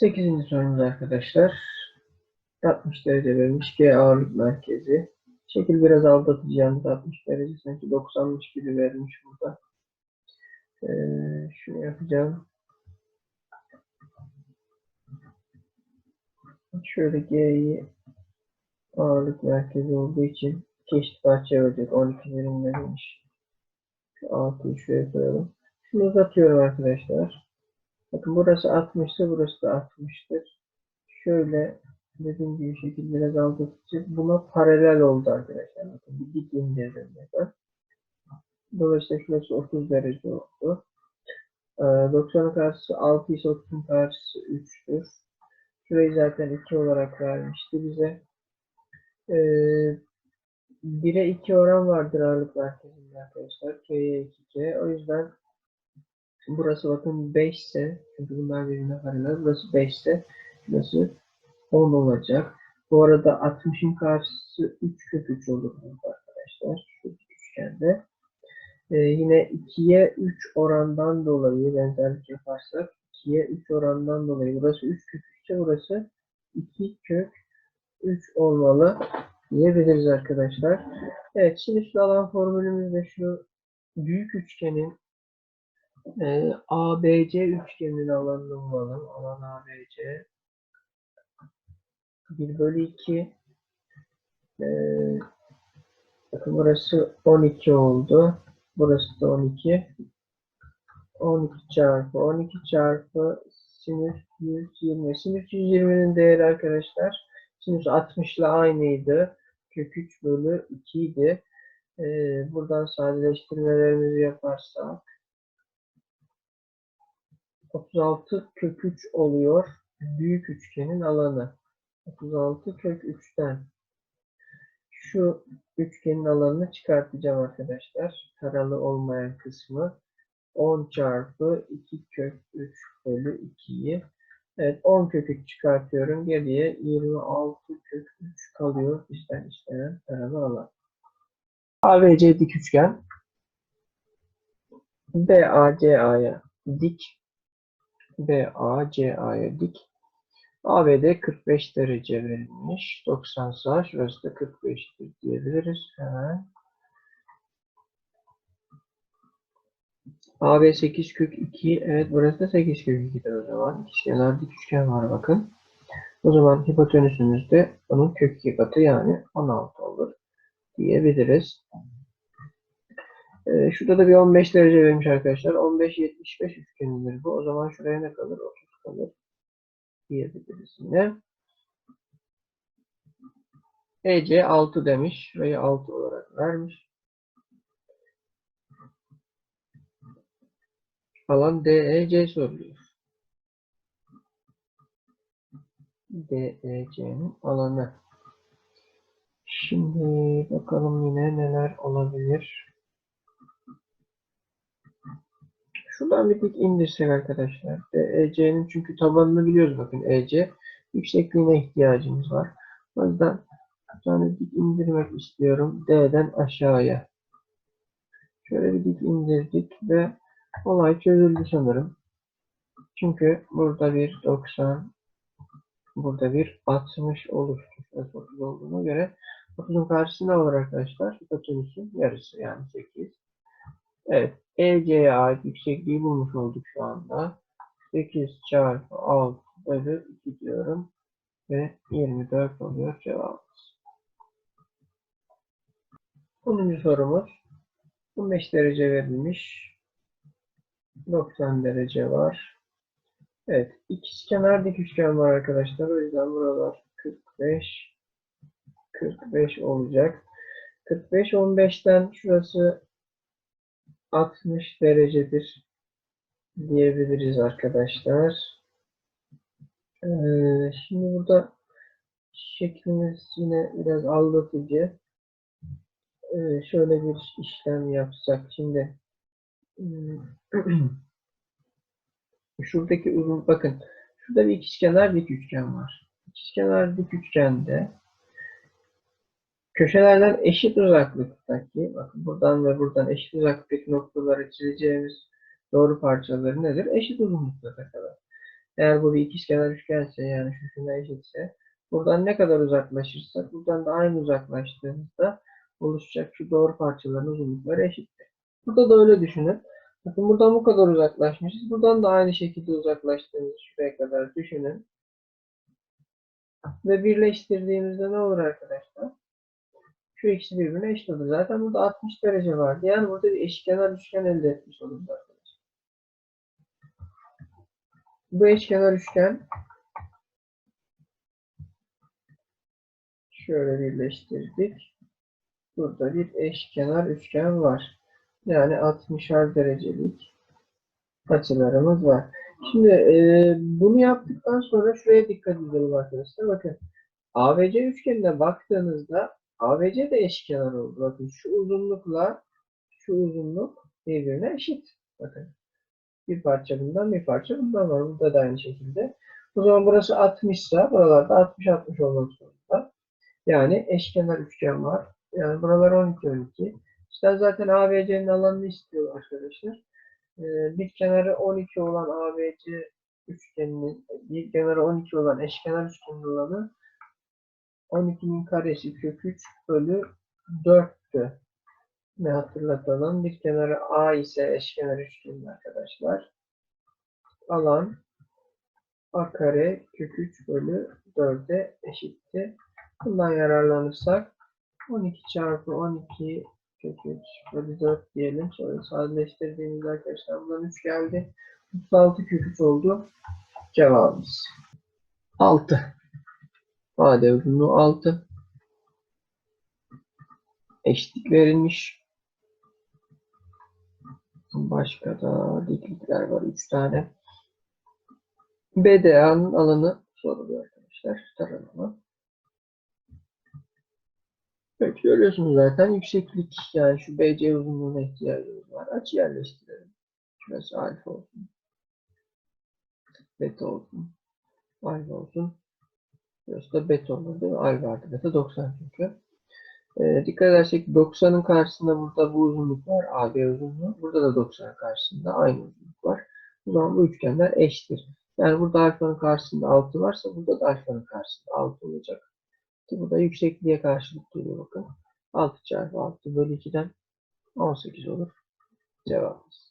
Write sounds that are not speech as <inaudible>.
8. sorumuz arkadaşlar. 60 derece verilmiş G ağırlık merkezi. Şekil biraz aldatıcı yalnız 60 derece sanki 90'mış gibi vermiş burada. Ee, şunu yapacağım. Şöyle G'yi ağırlık merkezi olduğu için iki eşit parçaya bölecek. 12 birim verilmiş. Şu 6'yı şuraya koyalım. Şunu uzatıyorum arkadaşlar. Bakın burası 60 ise burası da 60'tır. Şöyle dediğim gibi şekil biraz aldatıcı. Buna paralel oldu arkadaşlar. Bakın bir dik indirdim mesela. Dolayısıyla şurası 30 derece oldu. Ee, 90'ın karşısı 6 ise 30'un karşısı 3'tür. Şurayı zaten 2 olarak vermişti bize. Ee, 1'e 2 oran vardır ağırlık merkezinde arkadaşlar. K'ye 2K. O yüzden burası bakın 5 ise çünkü bunlar birbirine paralel. Burası 5 ise burası 10 olacak. Bu arada 60'ın karşısı 3 kök 3 olur arkadaşlar. Şu üçgende. Ee, yine 2'ye 3 orandan dolayı benzerlik yaparsak 2'ye 3 orandan dolayı burası 3 kök 3 ise burası 2 kök 3 olmalı diyebiliriz arkadaşlar. Evet şimdi şu alan formülümüzde şu büyük üçgenin e, ABC üçgeninin alanını bulalım. Alan ABC 1 bölü 2 e, bakın burası 12 oldu. Burası da 12. 12 çarpı 12 çarpı sinüs 120. Sinüs 120'nin değeri arkadaşlar sinüs 60 ile aynıydı. Kök 3 bölü 2 idi. Ee, buradan sadeleştirmelerimizi yaparsak 36 kök 3 oluyor. Büyük üçgenin alanı. 36 kök 3'ten şu üçgenin alanını çıkartacağım arkadaşlar. Taralı olmayan kısmı. 10 çarpı 2 kök 3 bölü 2'yi. Evet 10 kök 3 çıkartıyorum. Geriye 26 kök 3 kalıyor. İşten istenen taralı alan. ABC dik üçgen. BACA'ya dik. BACA'ya dik. ABD 45 derece verilmiş. 90 sağ. Şurası da 45'tir diyebiliriz. Hemen. AB 8 kök 2. Evet burası da 8 kök 2'dir o zaman. İkizkenar dik üçgen var bakın. O zaman hipotenüsümüz de onun kök 2 katı yani 16 olur diyebiliriz. Ee, şurada da bir 15 derece vermiş arkadaşlar. 15-75 üçgenidir bu. O zaman şuraya ne kalır? 30 kalır diyebiliriz yine. EC 6 demiş. Şurayı 6 olarak vermiş. Alan DEC soruluyor. DEC'nin alanı. Şimdi bakalım yine neler olabilir. Şuradan bir dik indirsek arkadaşlar. DEC'nin çünkü tabanını biliyoruz bakın EC. Yüksekliğine ihtiyacımız var. O yüzden bir tane dik indirmek istiyorum. D'den aşağıya. Şöyle bir dik indirdik ve olay çözüldü sanırım. Çünkü burada bir 90 burada bir 60 oluştu. Şurası 30 olduğuna göre 30'un karşısı ne olur arkadaşlar? Hipotenüsün yarısı yani 8. Evet. EC'ye ait yüksekliği bulmuş olduk şu anda. 8 çarpı 6 bölü 2 diyorum. Ve 24 oluyor cevabımız. 10. sorumuz. 15 derece verilmiş. 90 derece var. Evet. İkizkenar dik üçgen var arkadaşlar. O yüzden buralar 45 45 olacak. 45 15'ten şurası 60 derecedir diyebiliriz arkadaşlar. Ee, şimdi burada şeklimiz yine biraz aldatıcı. Ee, şöyle bir işlem yapsak. Şimdi hmm, <clears throat> şuradaki uzun bakın şurada bir ikizkenar dik üçgen var. İkizkenar dik üçgende köşelerden eşit uzaklıktaki bakın buradan ve buradan eşit uzaklıktaki noktaları çizeceğimiz doğru parçaları nedir? Eşit uzunlukta kadar. Eğer bu bir ikizkenar üçgense yani şu şuna eşitse buradan ne kadar uzaklaşırsak buradan da aynı uzaklaştığımızda oluşacak şu doğru parçaların uzunlukları eşittir. Burada da öyle düşünün. Bakın buradan bu kadar uzaklaşmışız. Buradan da aynı şekilde uzaklaştığımızı şuraya kadar düşünün. Ve birleştirdiğimizde ne olur arkadaşlar? Şu ikisi birbirine eşit olur. Zaten burada 60 derece vardı. Yani burada bir eşkenar üçgen elde etmiş oluruz arkadaşlar. Bu eşkenar üçgen şöyle birleştirdik. Burada bir eşkenar üçgen var. Yani 60'ar derecelik açılarımız var. Şimdi e, bunu yaptıktan sonra şuraya dikkat edelim arkadaşlar. Bakın ABC üçgenine baktığınızda ABC de eşkenar oldu. Bakın şu uzunlukla şu uzunluk birbirine eşit. Bakın bir parça bundan bir parça bundan var. Burada da aynı şekilde. O zaman burası 60 ise buralarda 60-60 olmak zorunda. Yani eşkenar üçgen var. Yani buralar 12 12. İşte zaten ABC'nin alanını istiyor arkadaşlar. Ee, bir kenarı 12 olan ABC üçgeninin bir kenarı 12 olan eşkenar üçgenin alanı 12'nin karesi kök 3 bölü 4'tü. Ne hatırlatalım. Bir kenarı A ise eşkenar üçgenin arkadaşlar. Alan A kare kök 3 bölü 4'e eşitti. Bundan yararlanırsak 12 çarpı 12 kök 3 bölü 4 diyelim. Sonra sadeleştirdiğimizde arkadaşlar buradan 3 geldi. 36 kök 3 oldu. Cevabımız. 6. AD uzunluğu 6. Eşitlik verilmiş. Başka da diklikler var 3 tane. BDA'nın alanı soruluyor arkadaşlar. Taranımı. Evet görüyorsunuz zaten yükseklik yani şu BC uzunluğuna ihtiyacımız var. Açı yerleştirelim. Şurası alfa olsun. Beta olsun. Alfa olsun. Burası da beta olur değil mi? Alfa artı beta 90 çünkü. Ee, dikkat edersek 90'ın karşısında burada bu uzunluk var. AB uzunluğu. Burada da 90'ın karşısında aynı uzunluk var. O zaman bu üçgenler eşittir. Yani burada alfanın karşısında 6 varsa burada da alfanın karşısında 6 olacak. Ki bu da yüksekliğe karşılık geliyor bakın. 6 çarpı 6 bölü 2'den 18 olur. Cevabımız.